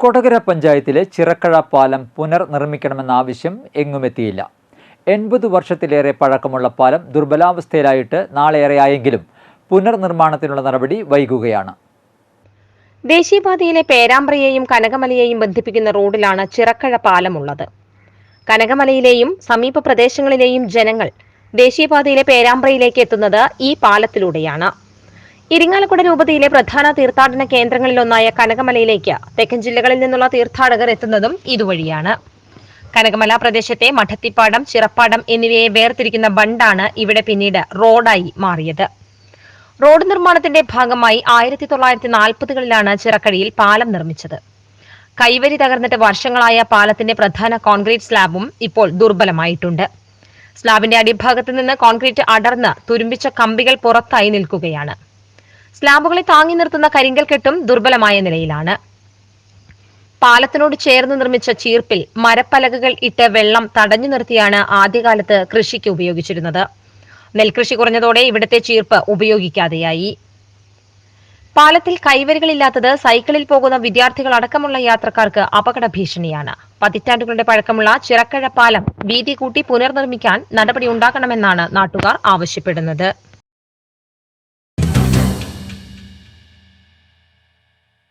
കൊടകര പഞ്ചായത്തിലെ ചിറക്കഴ പാലം പുനർനിർമ്മിക്കണമെന്ന ആവശ്യം എങ്ങുമെത്തിയില്ല. എൺപത് വർഷത്തിലേറെ പഴക്കമുള്ള പാലം ദുർബലാവസ്ഥയിലായിട്ട് നാളേറെയായെങ്കിലും പുനർനിർമ്മാണത്തിനുള്ള നടപടി വൈകുകയാണ്. ദേശീയപാതയിലെ പേരാമ്പ്രയെയും കനകമലയെയും ബന്ധിപ്പിക്കുന്ന റോഡിലാണ് ചിറക്കഴ പാലമുള്ളത്. കനകമലയിലെയും സമീപ പ്രദേശങ്ങളിലെയും ജനങ്ങൾ ദേശീയപാതയിലെ പേരാമ്പ്രയിലേക്ക് എത്തുന്നത് ഈ പാലത്തിലൂടെയാണ്. ഇരിങ്ങാലക്കുട രൂപതയിലെ പ്രധാന തീർത്ഥാടന കേന്ദ്രങ്ങളിലൊന്നായ കനകമലയിലേക്ക് തെക്കൻ ജില്ലകളിൽ നിന്നുള്ള തീർത്ഥാടകർ എത്തുന്നതും ഇതുവഴിയാണ്. കനകമല പ്രദേശത്തെ മഠത്തിപ്പാടം ചിറപ്പാടം എന്നിവയെ വേർതിരിക്കുന്ന ബണ്ടാണ് ഇവിടെ പിന്നീട് റോഡായി മാറിയത്. റോഡ് നിർമ്മാണത്തിന്റെ ഭാഗമായി ആയിരത്തി തൊള്ളായിരത്തി നാൽപ്പതുകളിലാണ് ചിറക്കഴിയിൽ പാലം നിർമ്മിച്ചത്. കൈവരി തകർന്നിട്ട് വർഷങ്ങളായ പാലത്തിന്റെ പ്രധാന കോൺക്രീറ്റ് സ്ലാബും ഇപ്പോൾ ദുർബലമായിട്ടുണ്ട്. സ്ലാബിന്റെ അടിഭാഗത്ത് നിന്ന് കോൺക്രീറ്റ് അടർന്ന് തുരുമ്പിച്ച കമ്പികൾ പുറത്തായി നിൽക്കുകയാണ്. സ്ലാബുകളെ താങ്ങി നിർത്തുന്ന കരിങ്കൽ കെട്ടും ദുർബലമായ നിലയിലാണ്. പാലത്തിനോട് ചേർന്ന് നിർമ്മിച്ച ചീർപ്പിൽ മരപ്പലകകൾ ഇട്ട് വെള്ളം തടഞ്ഞു നിർത്തിയാണ് ആദ്യകാലത്ത് കൃഷിക്ക് ഉപയോഗിച്ചിരുന്നത്. നെൽകൃഷി കുറഞ്ഞതോടെ ഇവിടുത്തെ ചീർപ്പ് ഉപയോഗിക്കാതെയായി. പാലത്തിൽ കൈവരികളില്ലാത്തത് സൈക്കിളിൽ പോകുന്ന വിദ്യാർത്ഥികൾ അടക്കമുള്ള യാത്രക്കാർക്ക് അപകട ഭീഷണിയാണ് പതിറ്റാണ്ടുകളുടെ പഴക്കമുള്ള ചിറക്കഴ പാലം വീതി കൂട്ടി പുനർനിർമ്മിക്കാൻ നടപടി ഉണ്ടാക്കണമെന്നാണ് നാട്ടുകാർ ആവശ്യപ്പെടുന്നത്.